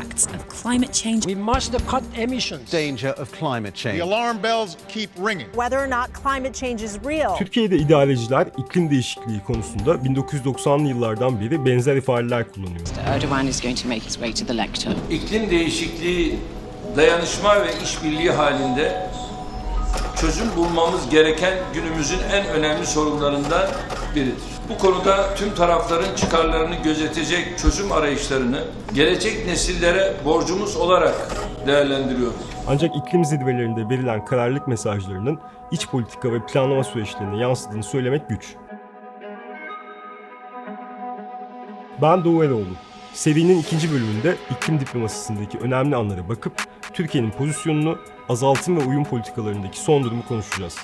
impacts of climate change. We must cut emissions. danger of climate The change. alarm bells keep ringing. whether or not climate change is real. Türkiye'de idareciler iklim değişikliği konusunda 1990'lı yıllardan beri benzer ifadeler kullanıyor. Erdogan is going to make his way to the lectern. İklim değişikliği dayanışma ve işbirliği halinde çözüm bulmamız gereken günümüzün en önemli sorunlarından biridir. Bu konuda tüm tarafların çıkarlarını gözetecek çözüm arayışlarını gelecek nesillere borcumuz olarak değerlendiriyoruz. Ancak iklim zirvelerinde verilen kararlılık mesajlarının iç politika ve planlama süreçlerine yansıdığını söylemek güç. Ben Doğu Eroğlu. Serinin ikinci bölümünde iklim diplomasisindeki önemli anlara bakıp Türkiye'nin pozisyonunu, azaltım ve uyum politikalarındaki son durumu konuşacağız.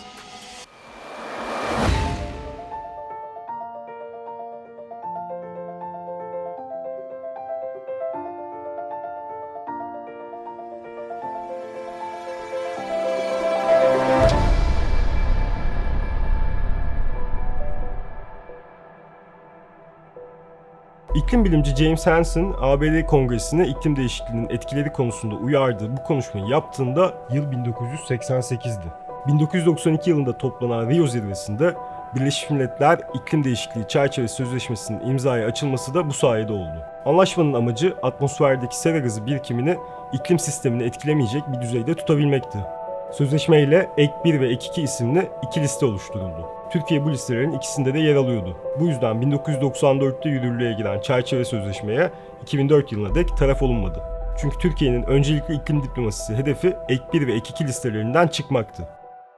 İklim bilimci James Hansen, ABD Kongresi'ne iklim değişikliğinin etkileri konusunda uyardığı bu konuşmayı yaptığında yıl 1988'di. 1992 yılında toplanan Rio zirvesinde Birleşmiş Milletler İklim Değişikliği Çerçeve Sözleşmesi'nin imzaya açılması da bu sayede oldu. Anlaşmanın amacı atmosferdeki sera gazı birikimini iklim sistemini etkilemeyecek bir düzeyde tutabilmekti. Sözleşme ile Ek 1 ve Ek 2 isimli iki liste oluşturuldu. Türkiye bu listelerin ikisinde de yer alıyordu. Bu yüzden 1994'te yürürlüğe giren çerçeve sözleşmeye 2004 yılına dek taraf olunmadı. Çünkü Türkiye'nin öncelikli iklim diplomasisi hedefi Ek 1 ve Ek 2 listelerinden çıkmaktı.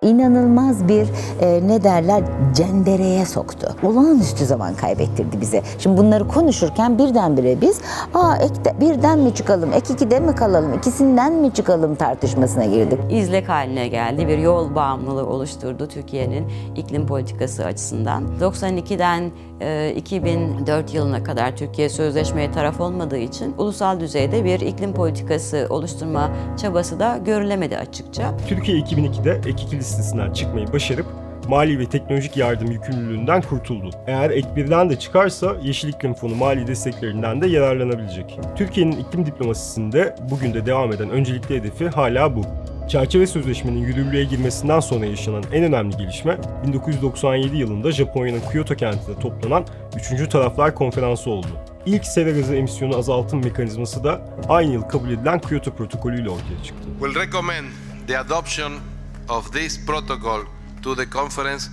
İnanılmaz bir e, ne derler cendereye soktu. Olağanüstü zaman kaybettirdi bize. Şimdi bunları konuşurken birdenbire biz aa ek birden mi çıkalım, ek ikide mi kalalım, ikisinden mi çıkalım tartışmasına girdik. izlek haline geldi. Bir yol bağımlılığı oluşturdu Türkiye'nin iklim politikası açısından. 92'den e, 2004 yılına kadar Türkiye sözleşmeye taraf olmadığı için ulusal düzeyde bir iklim politikası oluşturma çabası da görülemedi açıkça. Türkiye 2002'de Ek 2 listesinden çıkmayı başarıp mali ve teknolojik yardım yükümlülüğünden kurtuldu. Eğer Ek 1'den de çıkarsa Yeşil İklim Fonu mali desteklerinden de yararlanabilecek. Türkiye'nin iklim diplomasisinde bugün de devam eden öncelikli hedefi hala bu. Çerçeve Sözleşmenin yürürlüğe girmesinden sonra yaşanan en önemli gelişme 1997 yılında Japonya'nın Kyoto kentinde toplanan 3. Taraflar Konferansı oldu. İlk sera gazı emisyonu azaltım mekanizması da aynı yıl kabul edilen Kyoto Protokolü ile ortaya çıktı. will recommend the adoption of this protocol to the conference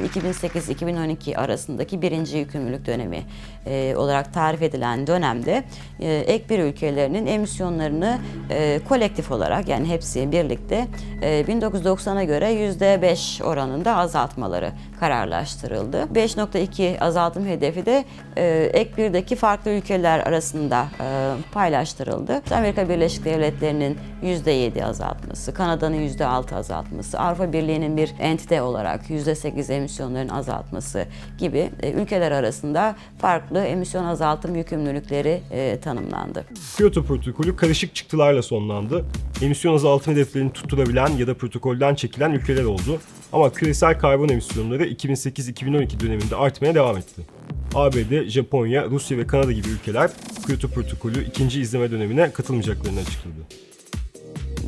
2008-2012 arasındaki birinci yükümlülük dönemi e, olarak tarif edilen dönemde e, ek bir ülkelerinin emisyonlarını e, kolektif olarak yani hepsi birlikte e, 1990'a göre %5 oranında azaltmaları kararlaştırıldı. 5.2 azaltım hedefi de e, ek birdeki farklı ülkeler arasında e, paylaştırıldı. Amerika Birleşik Devletleri'nin %7 azaltması, Kanada'nın %6 azaltması, Avrupa Birliği'nin bir entite olarak %8 emisyonların azaltması gibi e, ülkeler arasında farklı emisyon azaltım yükümlülükleri e, tanımlandı. Kyoto protokolü karışık çıktılarla sonlandı. Emisyon azaltım hedeflerini tutturabilen ya da protokolden çekilen ülkeler oldu. Ama küresel karbon emisyonları 2008-2012 döneminde artmaya devam etti. ABD, Japonya, Rusya ve Kanada gibi ülkeler Kyoto protokolü ikinci izleme dönemine katılmayacaklarını açıkladı.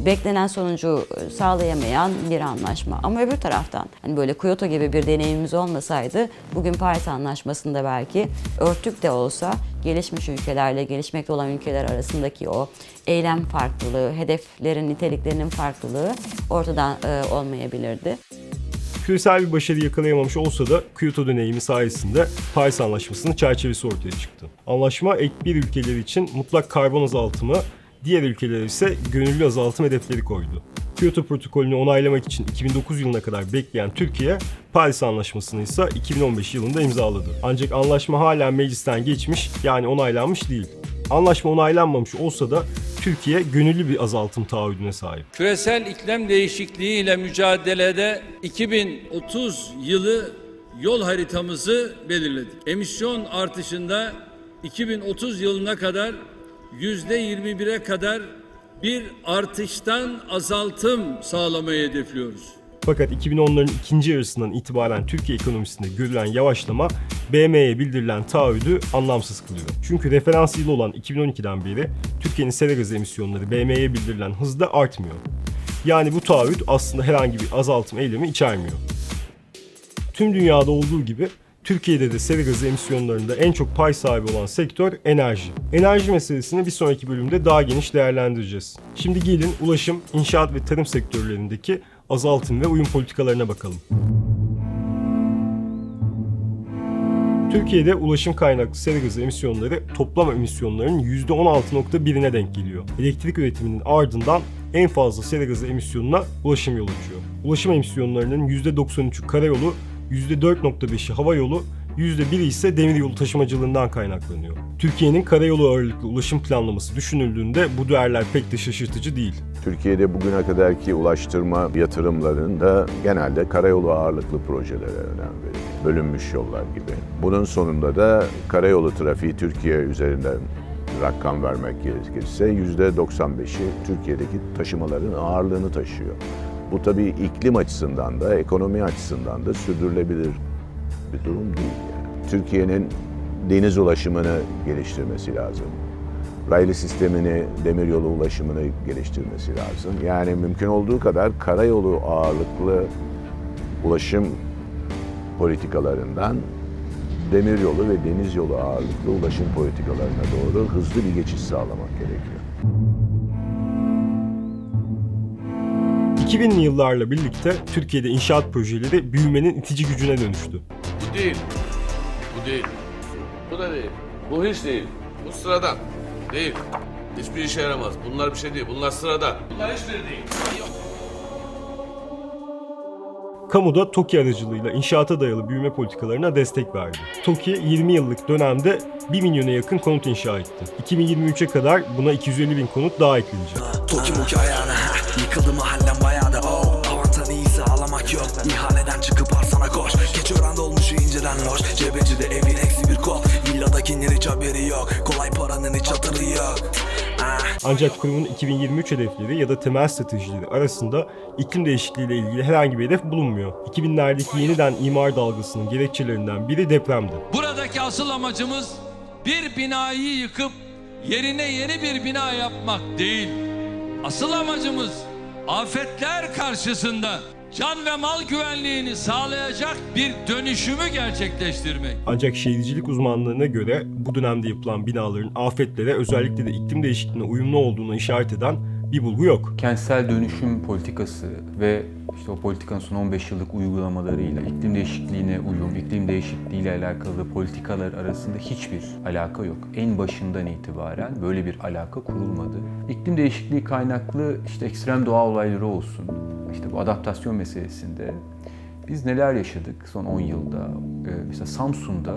Beklenen sonucu sağlayamayan bir anlaşma. Ama öbür taraftan hani böyle Kyoto gibi bir deneyimimiz olmasaydı bugün Paris Anlaşması'nda belki örtük de olsa gelişmiş ülkelerle gelişmekte olan ülkeler arasındaki o eylem farklılığı, hedeflerin niteliklerinin farklılığı ortadan e, olmayabilirdi. Küresel bir başarı yakalayamamış olsa da Kyoto deneyimi sayesinde Paris Anlaşması'nın çerçevesi ortaya çıktı. Anlaşma ek bir ülkeleri için mutlak karbon azaltımı, diğer ülkelere ise gönüllü azaltım hedefleri koydu. Kyoto protokolünü onaylamak için 2009 yılına kadar bekleyen Türkiye, Paris Anlaşması'nı ise 2015 yılında imzaladı. Ancak anlaşma hala meclisten geçmiş yani onaylanmış değil. Anlaşma onaylanmamış olsa da Türkiye gönüllü bir azaltım taahhüdüne sahip. Küresel iklim değişikliği ile mücadelede 2030 yılı yol haritamızı belirledik. Emisyon artışında 2030 yılına kadar yüzde 21'e kadar bir artıştan azaltım sağlamayı hedefliyoruz. Fakat 2010'ların ikinci yarısından itibaren Türkiye ekonomisinde görülen yavaşlama BM'ye bildirilen taahhüdü anlamsız kılıyor. Çünkü referans yılı olan 2012'den beri Türkiye'nin sera gazı emisyonları BM'ye bildirilen hızda artmıyor. Yani bu taahhüt aslında herhangi bir azaltım eylemi içermiyor. Tüm dünyada olduğu gibi Türkiye'de de sera gazı emisyonlarında en çok pay sahibi olan sektör enerji. Enerji meselesini bir sonraki bölümde daha geniş değerlendireceğiz. Şimdi gelin ulaşım, inşaat ve tarım sektörlerindeki azaltım ve uyum politikalarına bakalım. Türkiye'de ulaşım kaynaklı sera gazı emisyonları toplam emisyonların %16.1'ine denk geliyor. Elektrik üretiminin ardından en fazla sera gazı emisyonuna ulaşım yol açıyor. Ulaşım emisyonlarının %93'ü karayolu, %4.5'i hava yolu, %1'i ise demiryolu taşımacılığından kaynaklanıyor. Türkiye'nin karayolu ağırlıklı ulaşım planlaması düşünüldüğünde bu değerler pek de şaşırtıcı değil. Türkiye'de bugüne kadarki ulaştırma yatırımlarında genelde karayolu ağırlıklı projelere önem veriliyor. Bölünmüş yollar gibi. Bunun sonunda da karayolu trafiği Türkiye üzerinden rakam vermek gerekirse %95'i Türkiye'deki taşımaların ağırlığını taşıyor. Bu tabii iklim açısından da ekonomi açısından da sürdürülebilir bir durum değil. Yani. Türkiye'nin deniz ulaşımını geliştirmesi lazım raylı sistemini, demiryolu ulaşımını geliştirmesi lazım. Yani mümkün olduğu kadar karayolu ağırlıklı ulaşım politikalarından demiryolu ve deniz yolu ağırlıklı ulaşım politikalarına doğru hızlı bir geçiş sağlamak gerekiyor. 2000'li yıllarla birlikte Türkiye'de inşaat projeleri büyümenin itici gücüne dönüştü. Bu değil. Bu değil. Bu da değil. Bu hiç değil. Bu sıradan. Değil. Hiçbir işe yaramaz. Bunlar bir şey değil. Bunlar sıradan. Bunlar hiçbiri değil. Kamuda TOKİ aracılığıyla inşaata dayalı büyüme politikalarına destek verdi. TOKİ 20 yıllık dönemde 1 milyona yakın konut inşa etti. 2023'e kadar buna 250 bin konut daha eklenecek. Toki moki ayağına. Yıkıldı mahallem İhaleden çıkıp arsana koş Geç öğrende olmuş inceden loş Cebeci de evin eksi bir kol Villadakinin hiç haberi yok Kolay paranın hiç hatırı yok ah. Ancak kurumun 2023 hedefleri ya da temel stratejileri arasında iklim değişikliğiyle ilgili herhangi bir hedef bulunmuyor. 2000'lerdeki yeniden imar dalgasının gerekçelerinden biri depremdi. Buradaki asıl amacımız bir binayı yıkıp yerine yeni bir bina yapmak değil. Asıl amacımız afetler karşısında can ve mal güvenliğini sağlayacak bir dönüşümü gerçekleştirmek. Ancak şehircilik uzmanlarına göre bu dönemde yapılan binaların afetlere özellikle de iklim değişikliğine uyumlu olduğuna işaret eden bir bulgu yok. Kentsel dönüşüm politikası ve işte o politikanın son 15 yıllık uygulamalarıyla iklim değişikliğine uyum, iklim değişikliğiyle alakalı politikalar arasında hiçbir alaka yok. En başından itibaren böyle bir alaka kurulmadı. İklim değişikliği kaynaklı işte ekstrem doğa olayları olsun, işte bu adaptasyon meselesinde biz neler yaşadık son 10 yılda? Ee, mesela Samsun'da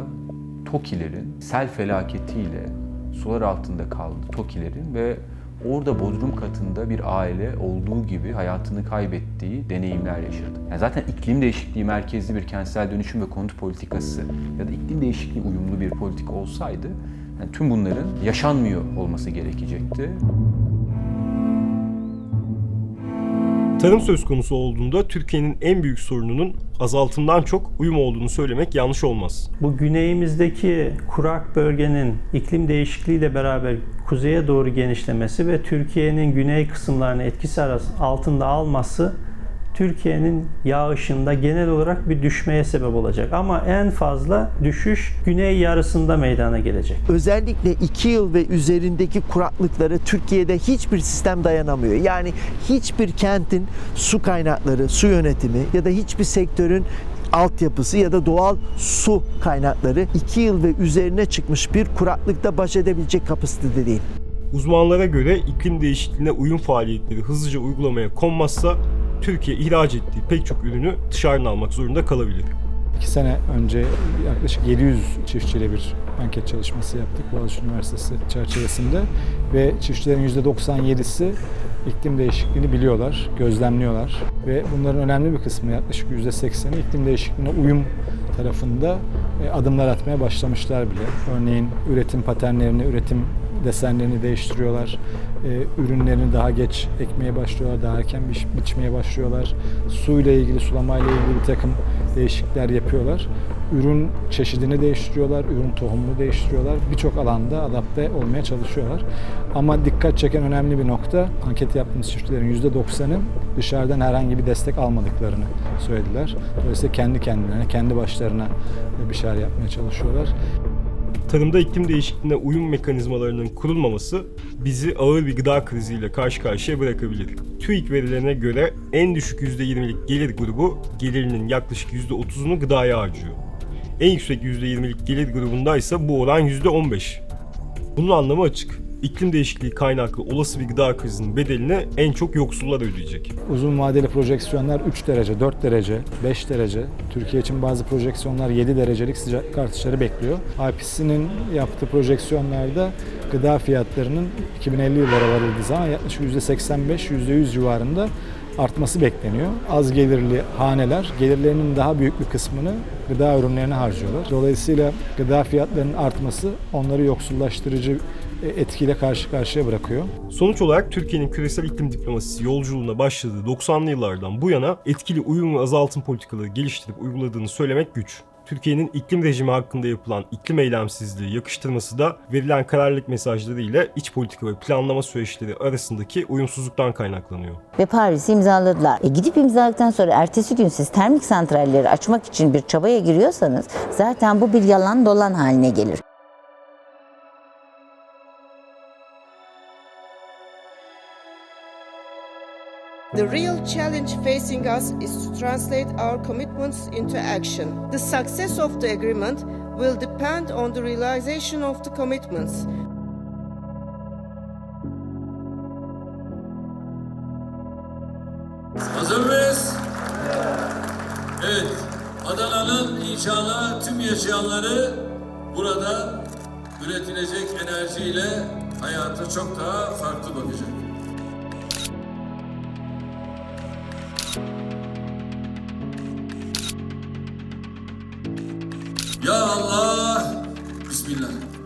TOKİ'lerin sel felaketiyle sular altında kaldı TOKİ'lerin ve orada bodrum katında bir aile olduğu gibi hayatını kaybettiği deneyimler yaşadı. Yani zaten iklim değişikliği merkezli bir kentsel dönüşüm ve konut politikası ya da iklim değişikliği uyumlu bir politika olsaydı yani tüm bunların yaşanmıyor olması gerekecekti. Tarım söz konusu olduğunda Türkiye'nin en büyük sorununun azaltımdan çok uyum olduğunu söylemek yanlış olmaz. Bu güneyimizdeki kurak bölgenin iklim değişikliğiyle beraber kuzeye doğru genişlemesi ve Türkiye'nin güney kısımlarını etkisi altında alması Türkiye'nin yağışında genel olarak bir düşmeye sebep olacak. Ama en fazla düşüş güney yarısında meydana gelecek. Özellikle 2 yıl ve üzerindeki kuraklıkları Türkiye'de hiçbir sistem dayanamıyor. Yani hiçbir kentin su kaynakları, su yönetimi ya da hiçbir sektörün altyapısı ya da doğal su kaynakları 2 yıl ve üzerine çıkmış bir kuraklıkta baş edebilecek kapasitede değil. Uzmanlara göre iklim değişikliğine uyum faaliyetleri hızlıca uygulamaya konmazsa Türkiye ihraç ettiği pek çok ürünü dışarıdan almak zorunda kalabilir. İki sene önce yaklaşık 700 çiftçiyle bir anket çalışması yaptık Boğaziçi Üniversitesi çerçevesinde ve çiftçilerin %97'si iklim değişikliğini biliyorlar, gözlemliyorlar ve bunların önemli bir kısmı yaklaşık %80'i iklim değişikliğine uyum tarafında e, adımlar atmaya başlamışlar bile. Örneğin üretim paternlerini, üretim desenlerini değiştiriyorlar. E, ürünlerini daha geç ekmeye başlıyorlar, daha erken biç, biçmeye başlıyorlar. Suyla ilgili, sulamayla ilgili bir takım değişiklikler yapıyorlar. Ürün çeşidini değiştiriyorlar, ürün tohumunu değiştiriyorlar. Birçok alanda adapte olmaya çalışıyorlar. Ama dikkat çeken önemli bir nokta, anket yaptığımız çiftçilerin %90'ı dışarıdan herhangi bir destek almadıklarını söylediler. Dolayısıyla kendi kendilerine, kendi başlarına bir şeyler yapmaya çalışıyorlar. Tarımda iklim değişikliğine uyum mekanizmalarının kurulmaması bizi ağır bir gıda kriziyle karşı karşıya bırakabilir. TÜİK verilerine göre en düşük %20'lik gelir grubu gelirinin yaklaşık %30'unu gıdaya harcıyor. En yüksek %20'lik gelir grubunda ise bu oran %15. Bunun anlamı açık. İklim değişikliği kaynaklı olası bir gıda krizinin bedelini en çok yoksullar ödeyecek. Uzun vadeli projeksiyonlar 3 derece, 4 derece, 5 derece. Türkiye için bazı projeksiyonlar 7 derecelik sıcaklık artışları bekliyor. IPCC'nin yaptığı projeksiyonlarda gıda fiyatlarının 2050 yıllara varıldığı zaman yaklaşık %85-%100 civarında artması bekleniyor. Az gelirli haneler gelirlerinin daha büyük bir kısmını gıda ürünlerine harcıyorlar. Dolayısıyla gıda fiyatlarının artması onları yoksullaştırıcı etkiyle karşı karşıya bırakıyor. Sonuç olarak Türkiye'nin küresel iklim diplomasisi yolculuğuna başladığı 90'lı yıllardan bu yana etkili uyum ve azaltım politikaları geliştirip uyguladığını söylemek güç. Türkiye'nin iklim rejimi hakkında yapılan iklim eylemsizliği yakıştırması da verilen kararlılık mesajları ile iç politika ve planlama süreçleri arasındaki uyumsuzluktan kaynaklanıyor. Ve Paris'i imzaladılar. E gidip imzaladıktan sonra ertesi gün siz termik santralleri açmak için bir çabaya giriyorsanız zaten bu bir yalan dolan haline gelir. The real challenge facing us is to translate our commitments into action. The success of the agreement will depend on the realization of the commitments. Hazır mıyız? Evet. Adana'nın inşallah tüm yaşayanları burada üretilecek enerjiyle hayata çok daha farklı bakacak. Bismillah.